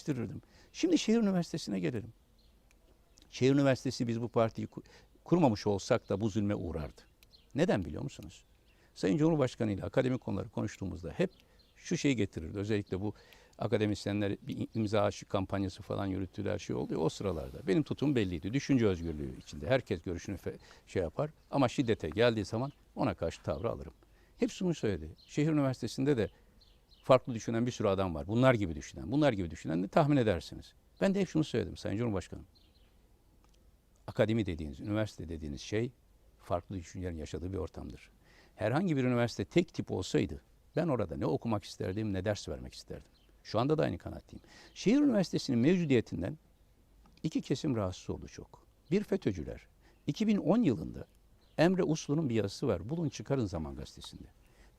yetiştirirdim. Şimdi şehir üniversitesine gelelim. Şehir üniversitesi biz bu partiyi ku- kurmamış olsak da bu zulme uğrardı. Neden biliyor musunuz? Sayın Cumhurbaşkanı ile akademik konuları konuştuğumuzda hep şu şeyi getirirdi. Özellikle bu akademisyenler bir imza aşı kampanyası falan yürüttüler şey oldu o sıralarda. Benim tutum belliydi. Düşünce özgürlüğü içinde. Herkes görüşünü şey yapar ama şiddete geldiği zaman ona karşı tavrı alırım. Hepsi bunu söyledi. Şehir Üniversitesi'nde de farklı düşünen bir sürü adam var. Bunlar gibi düşünen, bunlar gibi düşünen de tahmin edersiniz. Ben de hep şunu söyledim Sayın Cumhurbaşkanım. Akademi dediğiniz, üniversite dediğiniz şey farklı düşüncelerin yaşadığı bir ortamdır. Herhangi bir üniversite tek tip olsaydı ben orada ne okumak isterdim ne ders vermek isterdim. Şu anda da aynı kanaatteyim. Şehir Üniversitesi'nin mevcudiyetinden iki kesim rahatsız oldu çok. Bir FETÖ'cüler. 2010 yılında Emre Uslu'nun bir yazısı var. Bulun çıkarın Zaman Gazetesi'nde.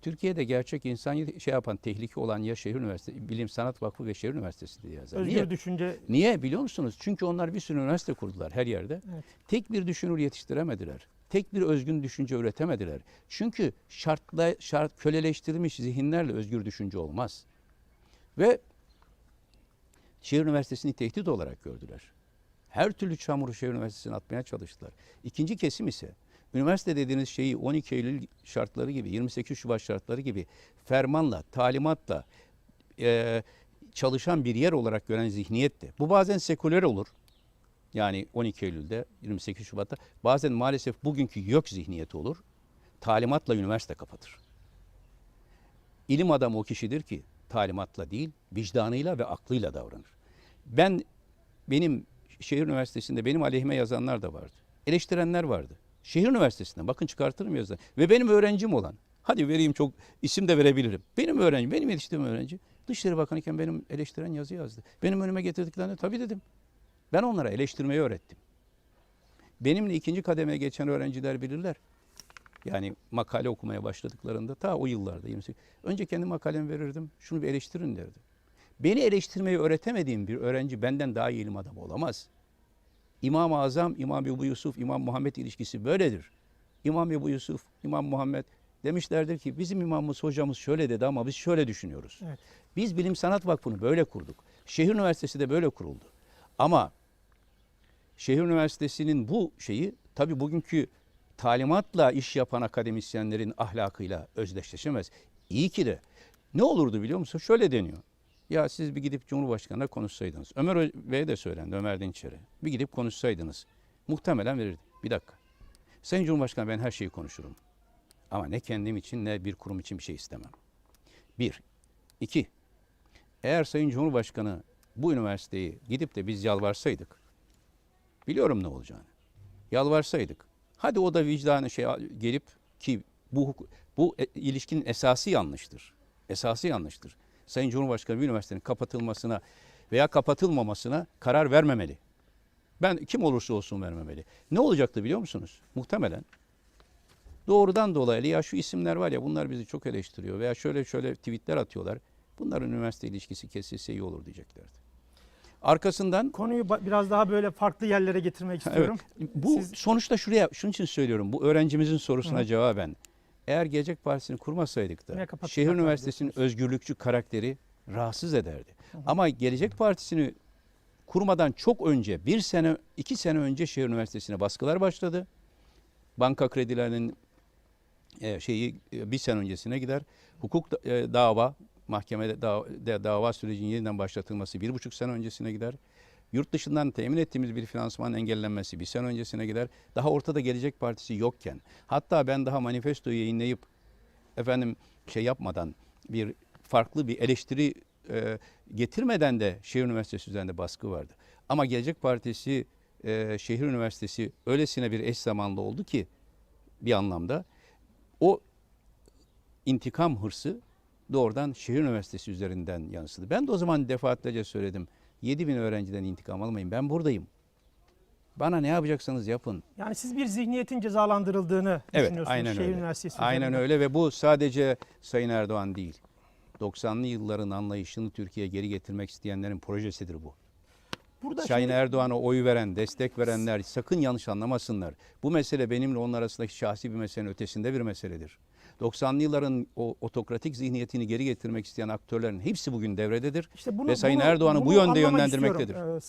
Türkiye'de gerçek insan şey yapan tehlike olan ya Şehir Üniversitesi, Bilim Sanat Vakfı ve Şehir Üniversitesi diye yazar. Özgür Niye? düşünce Niye biliyor musunuz? Çünkü onlar bir sürü üniversite kurdular her yerde. Evet. Tek bir düşünür yetiştiremediler. Tek bir özgün düşünce üretemediler. Çünkü şartla, şart köleleştirilmiş zihinlerle özgür düşünce olmaz. Ve Şehir Üniversitesi'ni tehdit olarak gördüler. Her türlü çamuru Şehir Üniversitesi'ne atmaya çalıştılar. İkinci kesim ise üniversite dediğiniz şeyi 12 Eylül şartları gibi, 28 Şubat şartları gibi fermanla, talimatla eee, çalışan bir yer olarak gören zihniyetti. Bu bazen seküler olur. Yani 12 Eylül'de, 28 Şubat'ta bazen maalesef bugünkü yok zihniyeti olur. Talimatla üniversite kapatır. İlim adamı o kişidir ki talimatla değil, vicdanıyla ve aklıyla davranır. Ben benim şehir üniversitesinde benim aleyhime yazanlar da vardı. Eleştirenler vardı. Şehir üniversitesinden bakın çıkartırım yazı. Ve benim öğrencim olan, hadi vereyim çok isim de verebilirim. Benim öğrencim, benim yetiştiğim öğrenci Dışişleri Bakanı iken benim eleştiren yazı yazdı. Benim önüme getirdiklerinde tabii dedim. Ben onlara eleştirmeyi öğrettim. Benimle ikinci kademeye geçen öğrenciler bilirler. Yani makale okumaya başladıklarında ta o yıllarda 28. Önce kendi makalemi verirdim. Şunu bir eleştirin derdim. Beni eleştirmeyi öğretemediğim bir öğrenci benden daha iyi ilim adamı olamaz. İmam-ı Azam, İmam Ebu Yusuf, İmam Muhammed ilişkisi böyledir. İmam Ebu Yusuf, İmam Muhammed demişlerdir ki bizim imamımız, hocamız şöyle dedi ama biz şöyle düşünüyoruz. Evet. Biz Bilim Sanat Vakfı'nı böyle kurduk. Şehir Üniversitesi de böyle kuruldu. Ama Şehir Üniversitesi'nin bu şeyi tabii bugünkü talimatla iş yapan akademisyenlerin ahlakıyla özdeşleşemez. İyi ki de ne olurdu biliyor musun? Şöyle deniyor. Ya siz bir gidip Cumhurbaşkanı'na konuşsaydınız. Ömer Bey'e de söylendi, Ömer Dinçer'e. Bir gidip konuşsaydınız. Muhtemelen verirdi. Bir dakika. Sayın Cumhurbaşkanı ben her şeyi konuşurum. Ama ne kendim için ne bir kurum için bir şey istemem. Bir. İki. Eğer Sayın Cumhurbaşkanı bu üniversiteyi gidip de biz yalvarsaydık, biliyorum ne olacağını. Yalvarsaydık, hadi o da vicdanı şey gelip ki bu bu e- ilişkinin esası yanlıştır. Esası yanlıştır. Sayın Cumhurbaşkanı bir üniversitenin kapatılmasına veya kapatılmamasına karar vermemeli. Ben kim olursa olsun vermemeli. Ne olacaktı biliyor musunuz? Muhtemelen doğrudan dolaylı ya şu isimler var ya bunlar bizi çok eleştiriyor veya şöyle şöyle tweetler atıyorlar. Bunların üniversite ilişkisi kesilse iyi olur diyeceklerdi. Arkasından konuyu biraz daha böyle farklı yerlere getirmek istiyorum. Evet. Bu Siz- sonuçta şuraya şunun için söylüyorum. Bu öğrencimizin sorusuna Hı. cevaben eğer Gelecek Partisi'ni kurmasaydık da şehir üniversitesinin özgürlükçü karakteri rahatsız ederdi. Ama Gelecek Partisi'ni kurmadan çok önce bir sene iki sene önce şehir üniversitesine baskılar başladı. Banka kredilerinin e, şeyi e, bir sene öncesine gider. Hukuk da- e, dava mahkemede da, de- dava sürecinin yeniden başlatılması bir buçuk sene öncesine gider. Yurt dışından temin ettiğimiz bir finansmanın engellenmesi bir sene öncesine gider. Daha ortada Gelecek Partisi yokken hatta ben daha manifesto yayınlayıp efendim şey yapmadan bir farklı bir eleştiri e, getirmeden de şehir üniversitesi üzerinde baskı vardı. Ama Gelecek Partisi e, şehir üniversitesi öylesine bir eş zamanlı oldu ki bir anlamda o intikam hırsı doğrudan şehir üniversitesi üzerinden yansıdı. Ben de o zaman defaatlerce söyledim. 7 bin öğrenciden intikam almayın. Ben buradayım. Bana ne yapacaksanız yapın. Yani siz bir zihniyetin cezalandırıldığını Evet, düşünüyorsunuz aynen şehir öyle. üniversitesi Aynen üzerinden. öyle ve bu sadece Sayın Erdoğan değil. 90'lı yılların anlayışını Türkiye'ye geri getirmek isteyenlerin projesidir bu. Burada Sayın şimdi- Erdoğan'a oy veren, destek verenler sakın yanlış anlamasınlar. Bu mesele benimle onun arasındaki şahsi bir meselenin ötesinde bir meseledir. 90'lı yılların o otokratik zihniyetini geri getirmek isteyen aktörlerin hepsi bugün devrededir. işte bunu, Ve Sayın bunu- Erdoğan'ı bu yönde yönlendirmektedir. istiyorum.